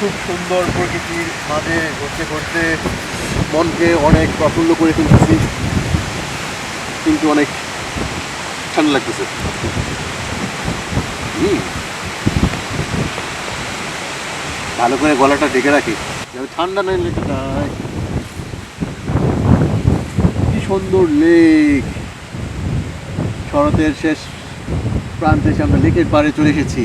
সুন্দর প্রকৃতির মাঝে ঘুরতে ঘুরতে মনকে অনেক প্রফুল্ল করে তুলতেছি। কিন্তু অনেক ঠান্ডা লাগতেছে। ভালো করে গলাটা ডেকে রাখি। যাতে ঠান্ডা নেই লেখাটায় কি সুন্দর লেক। শরতের শেষ প্রান্তে এসে আমরা লেকের পাড়ে চলে এসেছি।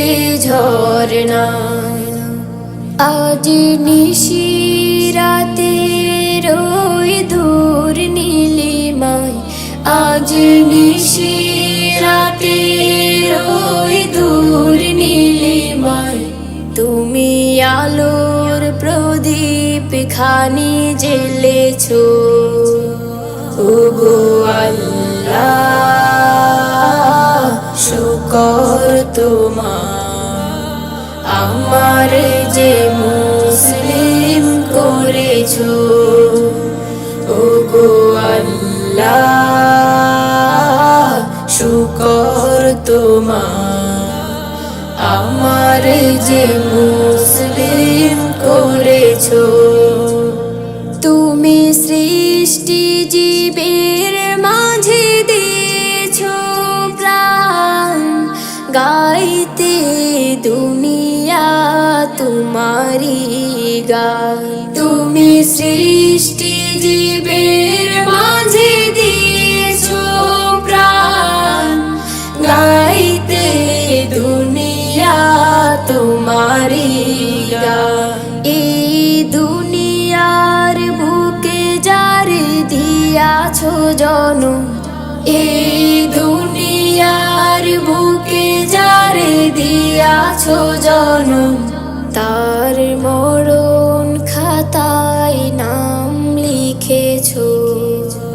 দিলে ঝর্ণা। আজ নিশিরাতে রই দূর নীলিমায়। আজ নিশিরাতে রই দূর নীলিমায়। তুমি আলোর প্রদীপ খানি জেলেছো শুকর তোমার আমার যে মুসলিম করেছ, ওগো আল্লাহ, শুকর তোমার আমার যে মুসলিম করেছ, তুমি সৃষ্টি গান তুমি সৃষ্টি জীবের মাঝে দিয়েছ প্রাণ। গাইতে দুনিয়া তোমারি গান এই দুনিয়ার বুকে যারে দিয়াছো জনম, এই দুনিয়ার বুকে যারে দিয়াছো জনম, তার মরণ